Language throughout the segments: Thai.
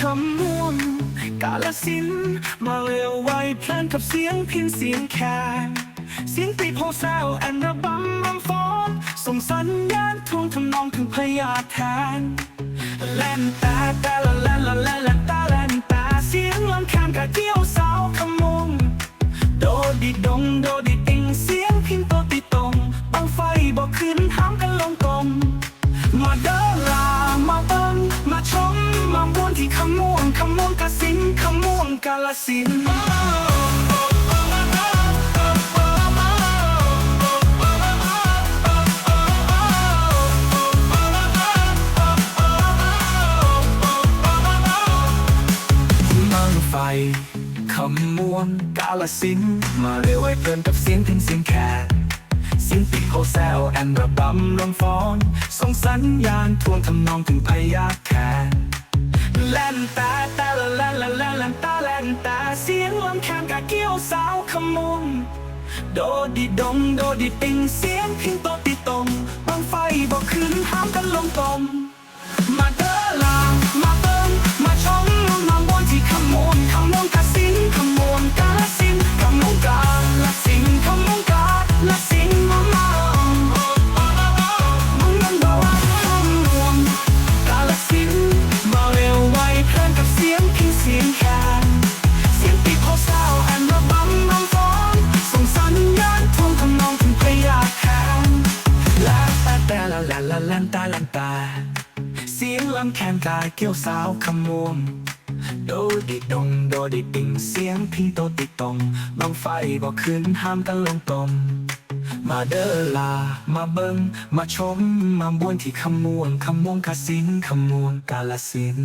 คำม่วงกาลสิน มาเร็วไวเพลินกับเสียงพินเสียงแคนเสียงปีโพแซวแอนระบำรำฟ้อนส่งสัญญาณทวงทำนองถึงพยาแทนแลนตาตาละละละละละตาแลนตาเสียงลำคานกะเกี่ยวสาวขมงโดดิดงโดดิติงเสียงพินโตติตรงบังไฟบอกขึ้นห้ามกันลงกลมมาเดินลาม สินธุ์มังไฟขมวงกาลสิน มาเร็วไว้เพลินกับเสียงพินเสียงแคนเสียงปีโคแซวแอนระบำรำฟ้อนส่งสัญญาณทวงทำนองถึงพยาแคนแล่นตาตาละละละละละตาแล่ นตาเสียงลำแคนกะเกี่ยวสาวขมุม โดดิดงโดดิปิงเสียงพินโตติตรงบางไฟบอกขึ้นห้ามกันลงตมมาเดินลามาเบิ้งมา เสียงลำแคนกายเกี่ยวสาวขมวงโดดิดงโดดิดิงเสียงพิงโตติดตรงบังไฟบอกขึ้นห้ามกันลงตมมาเดอลา มาเบิงมาชม มาบวนที่ขมวงขมวงกาสินขมวงกาลสิน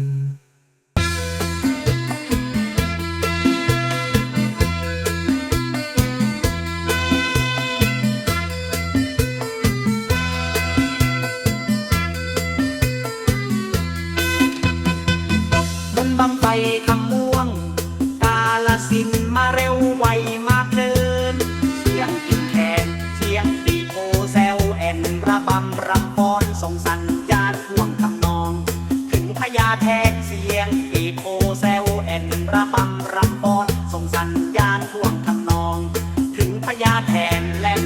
มาเร็วไวมากเพลิน เสียงกินแคนเสียงตีโพแซวแอนระบำรำฟ้อนส่งสัญญาณท่วงทำนอง ถึงพญาแทกเสียงตีโพแซวแอนระบำรำฟ้อนส่งสัญญาณท่วงทำนอง ถึงพญาแทนแล่น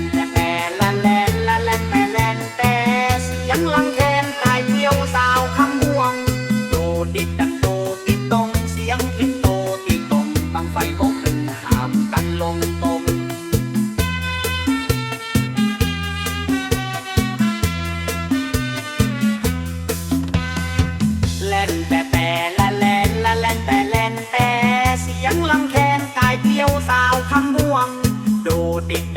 โ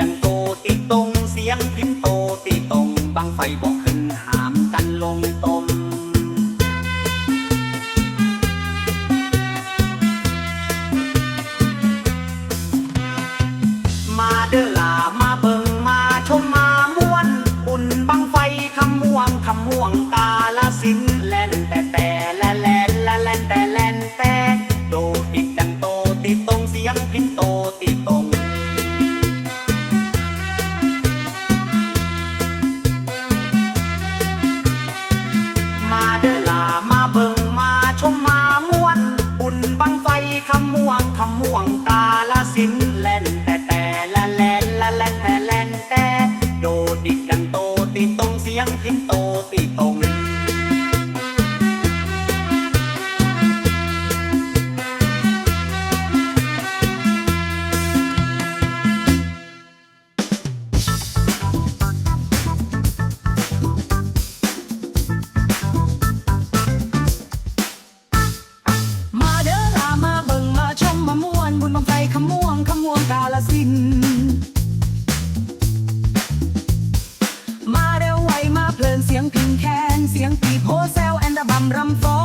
รำฟ้อ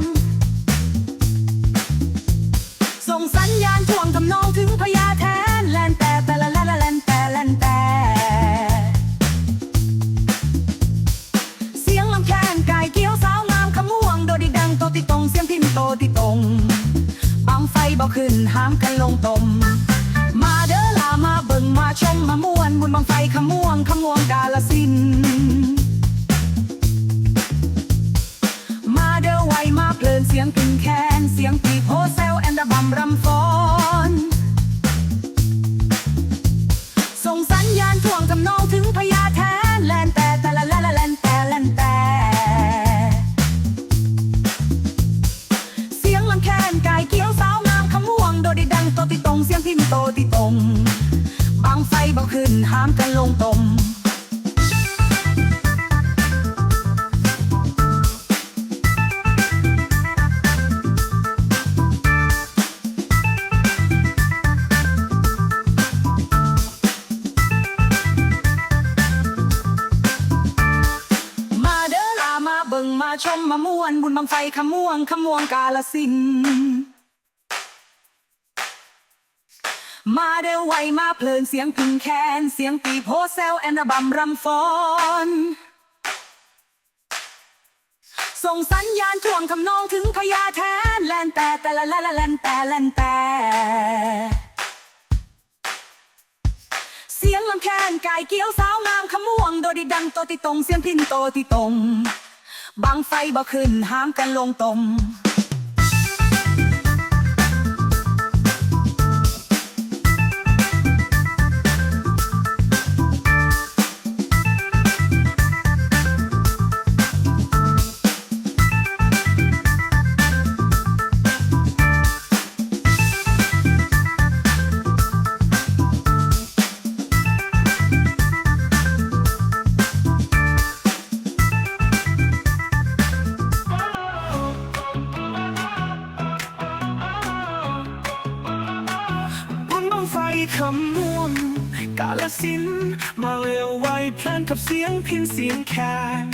น ส่งสัญญาณท่วงทำนองถึงพญาแทนแลนแต่แต่ละแลนแลนแต่แลนแต่ เสียงลำแคนกายเกี้ยวสาวงามขมวงโดดิดังโตติตรงเสียงพิมโตติตรงบังไฟบอกขึ้นห้ามกันลงตม มาเด้อลามาเบิ่งมาชมมาม่วนบุญบังไฟขมวงขมวงกาลสินธุ์มาเด้อไวมาเพลินเสียงพิงแคน ขึ้นหามกันลงตมมาเด้อลามาเบิ่งมาชมมาม่วนบุญบังไฟขม่วงขม่วงกาลสิน มาเด้อไวมาเพลินเสียงพึงแคนเสียงปีโพแซวแอนระบำรำฟอนส่งสัญญาณทวงทำนองถึงพญาแทนแลนแต่แต่ละละละแลนแต่แลนแต่เสียงลำแคนไก่เกี้ยวสาวงามขม่วงโดดิดังโตติตรงเสียงพินโตติตรงบังไฟบ่ขึ้นห้ามกันลงตม กาลสิน มาเร็วไวเพลินกับเสียงพินเสียงแคน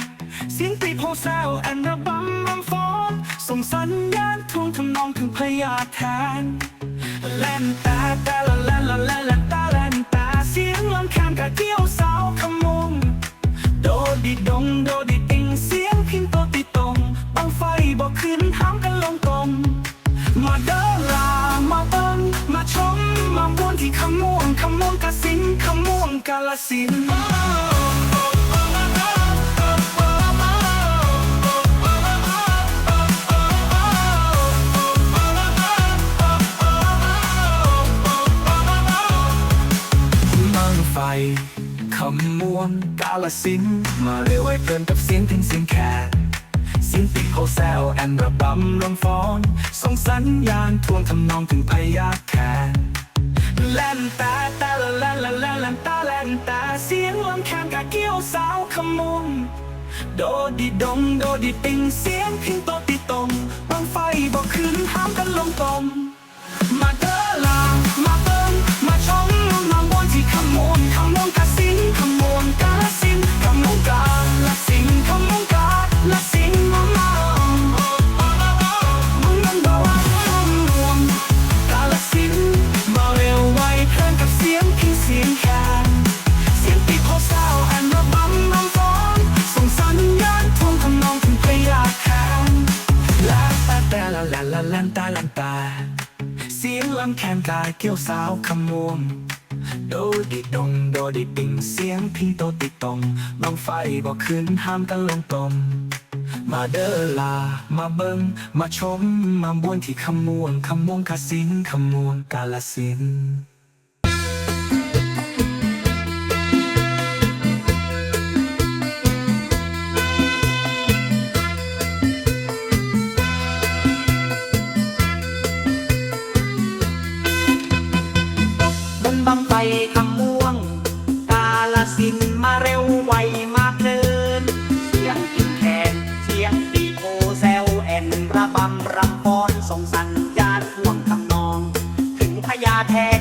เสียงปีโพแซวแอนระบำรำฟ้อนส่งสัญญาณทวงทำนองถึงพยาแทนแลนตาแต่ละแลนละแลนละตาแลนตาเสียงลำแคนกะเกี่ยวสาวขมุง งกาลสิน มาเร็วไว้เกินกับเสียงถึงเสียงแขกเสียงปีโพแซวแอนระบำรำฟ้อนส่งสัญญาณทวงทำนองถึงพยาแคนแล่นแต่แต่ละแล่นละแล่นละตาแล่นแต่เสียงลำแคนกะเกี่ยวสาวขมุงโดดิดงโดดิติงเสียงพิงโตติตรงบังไฟบอกขึ้นห้ามกันลงตม แคนกายเกี่ยวสาวขมวมโดดิดงโดดิปิงเสียงพี่โตติดตรงลองไฟบอกขึ้นห้ามกันลงตมมาเดอลา มาเบิงมาชม มาบวนที่ขมวนขมวงคาสินขมวนกาลสิน งพ